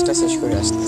কাজটা শেষ করে আসতেছি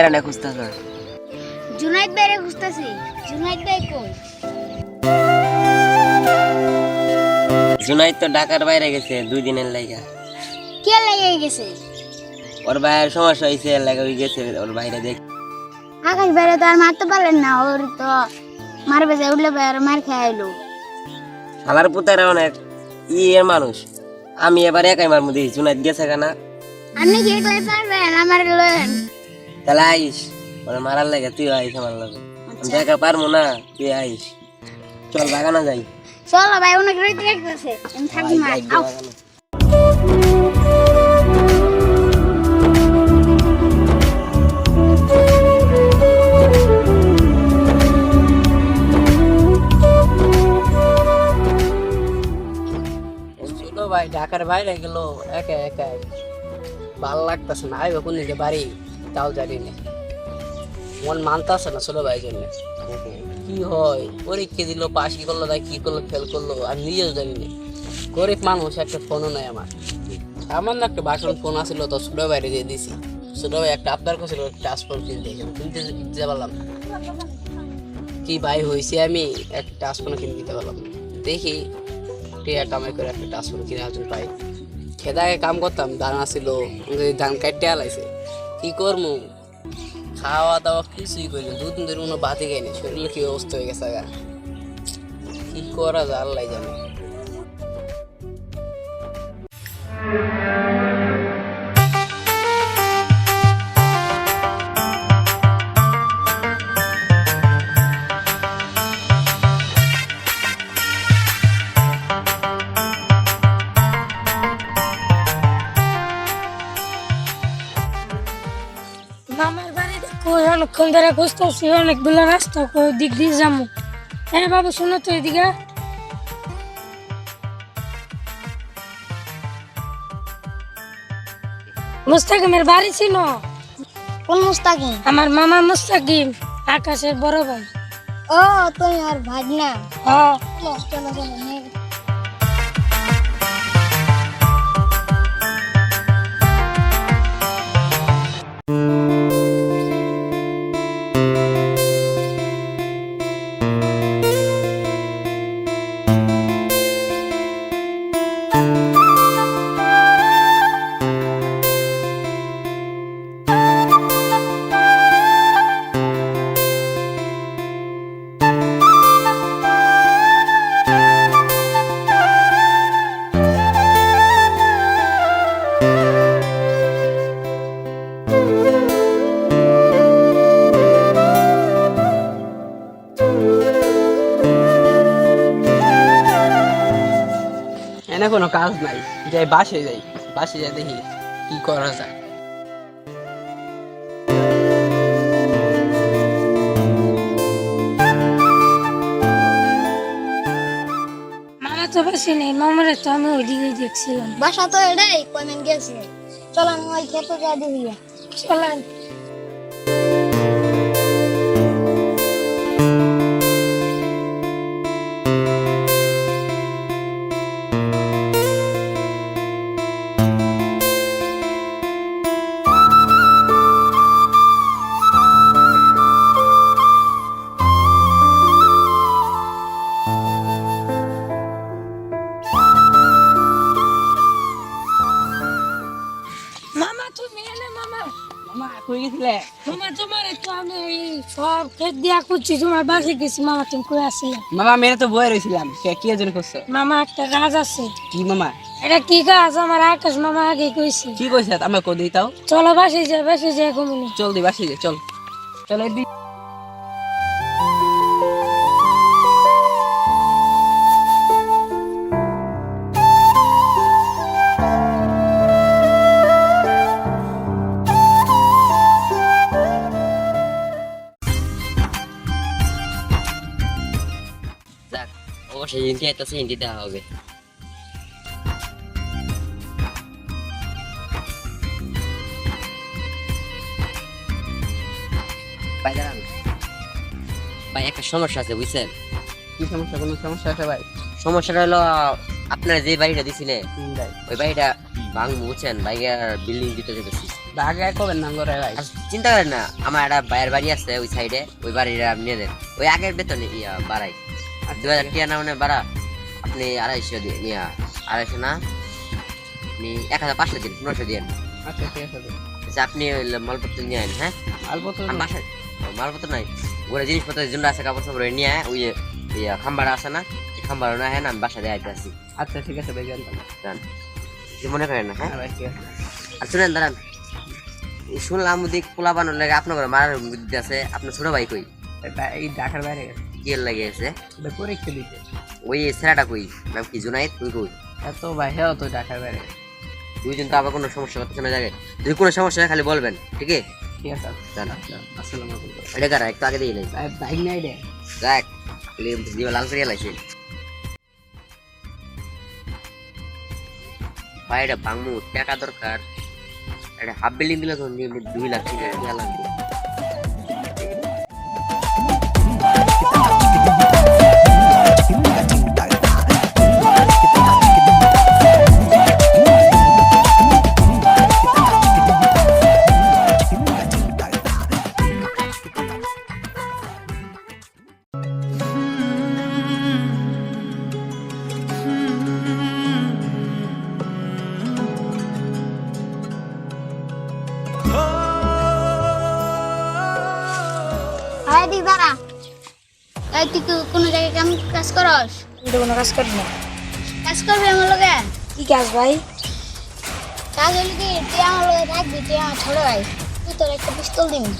আর না খুঁজতেছ জুনাইদ ভাইরে খুঁজতেছি। জুনাইদ ভাই কই? জুনাইদ তো ঢাকার বাইরে গেছে দুই দিনের লাইগা। কে লেগে গেছে? ওর ভাইয়ের সমস্যা হয়েছে এর লাগা ওই গেছে ওর বাইরে দেখ। আকাশ বাইরে তো আর মারতে পারলেন না ওর তো মারবে যে উঠলে ভাই আর মার খেয়ে আইলো। শালার পুতারা অনেক ই এর মানুষ। আমি এবার একাই মারমু দিই জুনাইদ গেছে কেনা। আপনি কি পারবেন আমার লয়েন। তাহলে আইস। ওর মারার লাগে তুই আইস আমার লাগে। আমি তো একা পারব না তুই আইস। চল বাগানা যাই। চলো ভাই অনেক রইতে দেখতেছে আমি থাকি মা আও। ভাই ঢাকার বাইরে গেল একা একা। ভালো লাগতেছে না। আইব কোন দিকে? বাড়ি। তাও জানি না মন মানতাছে না ছোট ভাই জন্য। কি হয়? পরীক্ষা দিল? পাশ কি করল? তাই কি করল? ফেল করল? আমি নিজেও জানি না গরিব মানুষ, একটা ফোনও নাই আমার। আমার না একটা বাসন ফোন আসছিল তো ছোট বাইরে দিয়ে দিছি। ছোট ভাই একটা আবদার করছিল ট্রান্সফার কিনতে কিনতে দিতে পারলাম কি ভাই হয়েছে আমি? একটা ট্রান্সফার কিনে দিতে পারলাম দেখি, টিয়া কামাই করে একটা ট্রান্সফার কিনে একজন পাই। খেদাকে কাম করতাম ধান আসছিল ধান কাটতে আলাইছে। কি করব খাওয়া দাওয়া কিছুই করি না দুদিন ধরে কোনো বাতি খাইনি শরীরে কি অবস্থা হয়ে গেছে আগা কি করা যায়, আল্লাহ জানে। মামার বাড়িতে কই? অনেকক্ষণ ধরে খুঁজতেছি অনেকগুলো রাস্তা কই? দিক দিয়ে যাব হ্যাঁ বাবু শোনো তো এদিকে। মুস্তাকিমের বাড়ি ছিল কোন মুস্তাকিম? আমার মামা মুস্তাকিম আকাশের বড় ভাই। ও তুমি আর ভাগনা। হ্যাঁ কোনো কাজ নাই। যাই বাসে যাই বাসে যাই দেখি কি করা যায়। মামা তো পাশে নেই মামারে তো আমি ওইদিকে দেখছিলাম। বাসা তো এটাই কোনদিন গেছে? চলো আমি ওই খেতে যা দেখি চলেন। দিয়া করছি তোমার বাসে গেছি মামা তুমি কই মামা মেরে তো বয়ে রয়েছিলাম কে কি জন্য করছ? মামা একটা কাজ আছে। কি মামা? এটা কি কাজ আমার আকাশ মামা আগে কইছে। কি কইছে? আমরা কো দিই তাও। চলো বাসে যা বাসে যা কমুনি চল দি বাসে চল। চলে এদি অবশ্যই হিন্দি আইতাছে হিন্দি দেওয়া হবে। ভাই দাঁড়ান। ভাই একটা সমস্যা আছে বুঝছেন? কি সমস্যা? কোনো সমস্যা আছে ভাই? সমস্যাটা হলো আপনারা যে বাড়িটা দিছিলে ওই বাড়িটা ভাঙ বুঝছেন? বাইকের বিল্ডিং দিতে যেতেছি। বাগে কবেন নাম করে ভাই? চিন্তা করেন না আমার একটা বাইরের বাড়ি আছে ওই সাইডে ওই বাড়িটা নিয়ে দেন ওই আগের বেতন বাড়াই। দু হাজার টিয়া না মানে বাড়া আপনি আড়াইশো দিয়ে নিয়া আড়াইশো না আপনি এক হাজার পাঁচশো দিন পনেরোশো দিন আচ্ছা ঠিক আছে। আচ্ছা আপনি ওই মালপত্র নিয়ে আইন হ্যাঁ? অল্প তো বাসায় মালপত্র নাই। ওরা জিনিসপত্র জন্য আছে কাপড় সাপড় নিয়ে ওই ওই খাম্বাড়া আছে না এই খাম্বাড়া না হ্যাঁ আমি বাসা দিয়ে আইতে আসি। আচ্ছা ঠিক আছে ভাই জানতাম জান মনে করেন না হ্যাঁ? হ্যাঁ আর শুনেন দাঁড়ান। শুনলাম ওদিক পোলা বানোর লাগে আপনার ঘরে মারার বুদ্ধি আছে আপনার ছোট ভাই কই? এই ঢাকার বাইরে গেছে। কি লাগে আছে পরীক্ষা দিতে ওই ছেলেটা কই? নাম কি জুনাইদ? তুই কই? এত ভাই হ্যাঁ তো বাইরে। গেছে। দুইজন তো আবার কোনো সমস্যা করতেছে না জায়গায় যদি কোনো সমস্যা হয় খালি বলবেন ঠিক আছে ঠিক আছে জান। আচ্ছা আসসালামু আলাইকুম। এটা কারা? একটু আগে দিয়ে নেই ভাই নাই রে। দেখ দিবা লাল লাইছে ভাই এটা বাংমু টাকা দরকার। এটা হাফ বিল্ডিং দিলে তো দুই লাখ তিন লাখ টাকা লাগবে। এটা কাজ করি না। কাজ করবি আমার লগে? কি কাজ ভাই? কাজ হলে কি তুই আমার লগে থাকবি তুই আমার ছোট ভাই। তুই তোর একটা পিস্তল দিবি।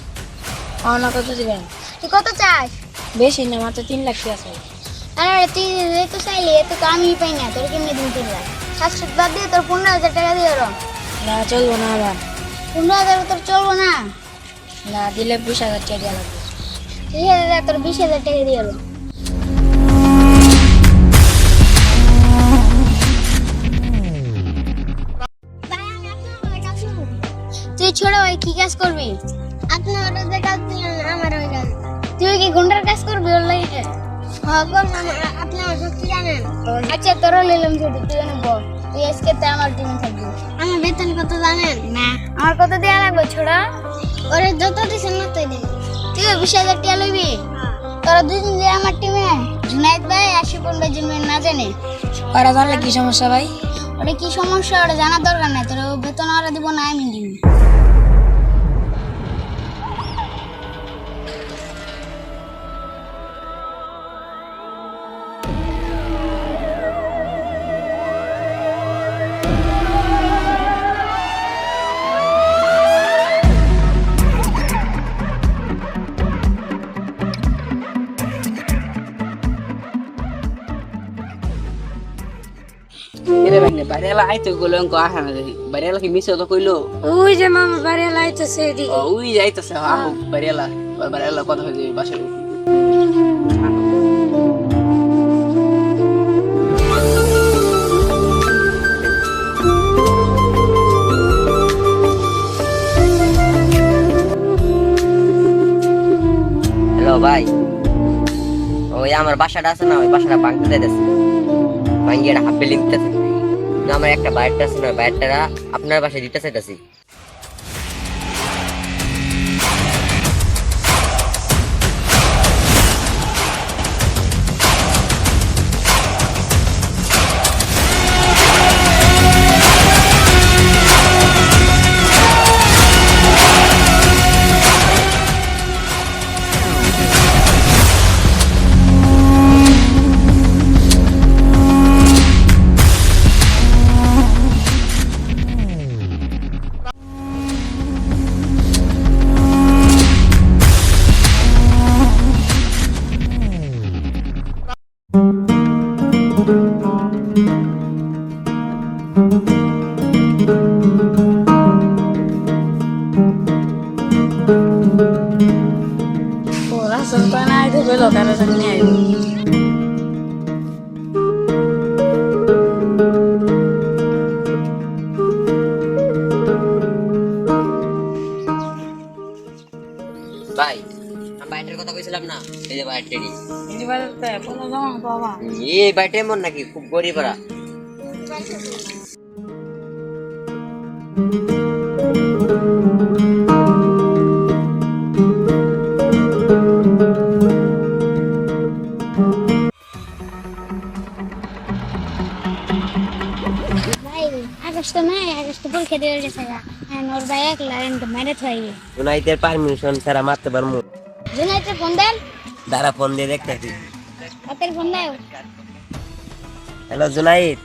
পাওনা কত দিবেন তুই কত চাস? বেশি না মাত্র তিন লাখ চাই। আরে তুই যেহেতু চাইলি এত তো আমি পাই না তোর কেমনি দিন তিন লাখ? সাতশো বাদ দিয়ে তোর পনেরো হাজার টাকা দিয়ে রো না চলবো না আবার। পনেরো হাজার তোর চলবো না? না দিলে বিশ হাজার টাকা দেওয়া লাগবে। ঠিক আছে তোর বিশ হাজার টাকা দিয়ে রো তুই ছোট ভাই কি কাজ করবি? আপনার কাজ দিলেন আমার ওই কাজ। তুই কি গুন্ডার কাজ করবি ওর লাগে? আপনি জানেন। আচ্ছা তোরও নিলাম ছুটি তুই জানি বল। তুই আজকে তো আমার টিমে থাকবি। আমার বেতন কত জানেন? না। আমার কত দেওয়া লাগবে ছোড়া? ওরে যত দিছেন না তুই দিন। তুই বিশ হাজার টাকা লইবি? তোরা দুদিন যে আমার টিমে জুনাইদ ভাই আশিপুর ভাই জিমে না জানে। ওরা জানলে কি সমস্যা ভাই? ওটা কি সমস্যা? ওটা জানার দরকার নাই। তোর বেতন ওরা দিব না আমি দিব। বাড়িওয়ালা আইতো গেলো অঙ্ক আসে না দেখি বাড়িওয়ালা কি মিশে তো কইলো ওই যে মামা বাড়ি লাইতেছে এদিকে ও উই যাইতেছে আমু বাড়িওয়ালা বাড়িওয়ালা কথা হয়ে যাবে বাসায় হ্যালো ভাই ওই আমার বাসাটা আছে না ওই বাসাটা ভাঙতে দিতেছে ভাঙিয়ে হাফ বিল্ডিং দিতেছে আমার একটা বাইরটা আছে না বাইরটা আপনার বাসায় দিতে চাইতেছি। তো পরীক্ষা দিয়ে গেছে গা। হ্যাঁ ওর ভাই একলা এনকে মেরে থাইবে জুনাইতের পারমিশন ছাড়া মারতে পারমু জুনাইতে ফোন দেন। দাঁড়া ফোন দিয়ে দেখতেছি। হাতের ফোন দাও। হ্যালো জুনাইদ।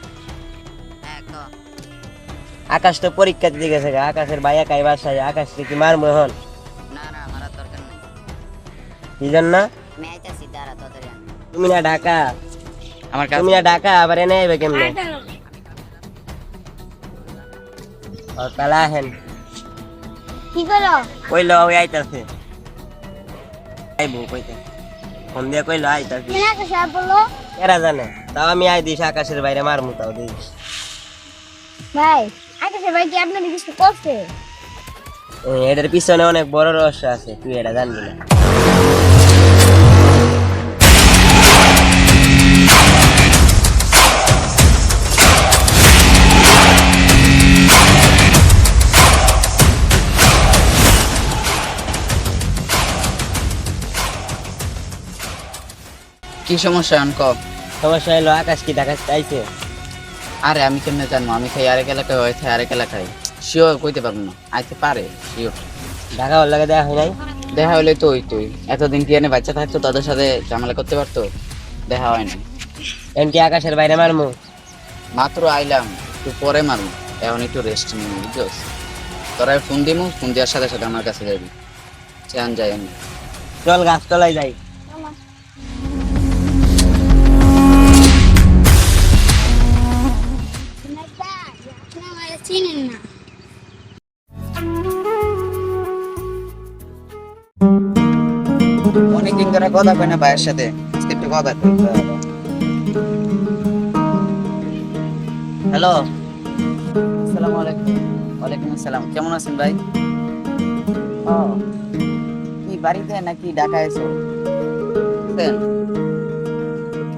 আকাশ তো পরীক্ষা দিতে গেছে আকাশের ভাই একাই বাসায় আকাশ কি মারমু এখন? না না মারার দরকার নেই। কি জন্য? আইতাছি। তুমি না ঢাকা। আমার তুমি না ঢাকা আবার এনে আইবে কেমনে? ও, তাহলে আহেন। কি করো? কইলো ওই কইতে ফোন দিয়ে কইলো এরা জানে। তাও আমি আই দিস আকাশের বাইরে মারমু তাও দিস ভাই আকাশের ভাই কি আপনার কিছু করছে? এটার পিছনে অনেক বড় রহস্য আছে তুই এটা জানবি না। কি সমস্যা আনক? সমস্যা হলো আকাশ কি দেখা চাইছে? আরে আমি কেমনে জানব? আমি খাই আরেক এলাকায় হয় খাই আরেক এলাকায়। শিওর কইতে পারব না। আইতে পারে শিওর ঢাকা ওর লাগে দেখা হয় নাই দেখা হলে তো ওই তুই। এতদিন কি এনে বাচ্চা থাকতো তাদের সাথে ঝামেলা করতে পারতো? দেখা হয় না এম কি আকাশের বাইরে মারমু? মাত্র আইলাম একটু পরে মারবো এখন একটু রেস্ট নিবি বুঝছস? তোরা ফোন দিমু ফোন দেওয়ার সাথে সাথে আমার কাছে যাবি। চান যাই আমি চল গাছ তলায় যাই। চিনেন না। অনেকদিন ধরে কথা কই না ভাইয়ের সাথে। আজকে একটু কথা কই। হ্যালো। আসসালামু আলাইকুম। ওয়ালাইকুম আসসালাম। কেমন আছেন ভাই? ও কি বাড়িতে নাকি ঢাকা এসো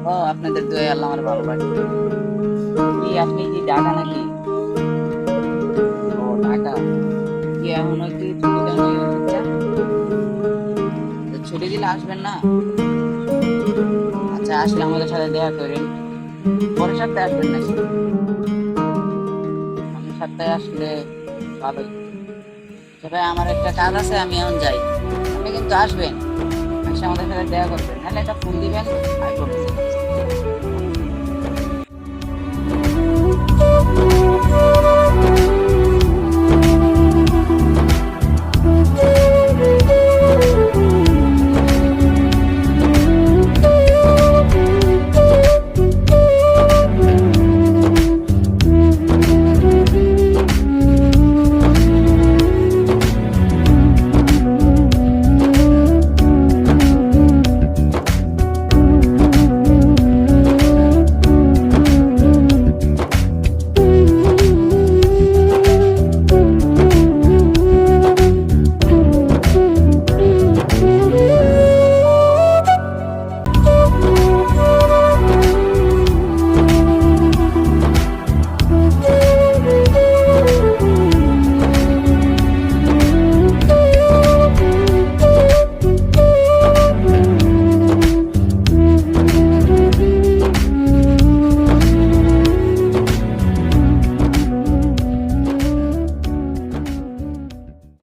ও আপনাদের দুই আল্লাহ আমার ভালো লাগে কি আপনি কি ঢাকা নাকি? কি এখনও কি ছুটি তো ছুটি দিলে আসবেন না? আচ্ছা আসলে আমাদের সাথে দেখা করেন। পরের সপ্তাহে আসবেন নাকি? আমি সপ্তাহে আসলে ভালোই তবে আমার একটা কাজ আছে, আমি এখন যাই। আপনি কিন্তু আসবেন। এসে আমাদের সাথে দেখা করবেন। নাহলে একটা ফোন দিবেন আসব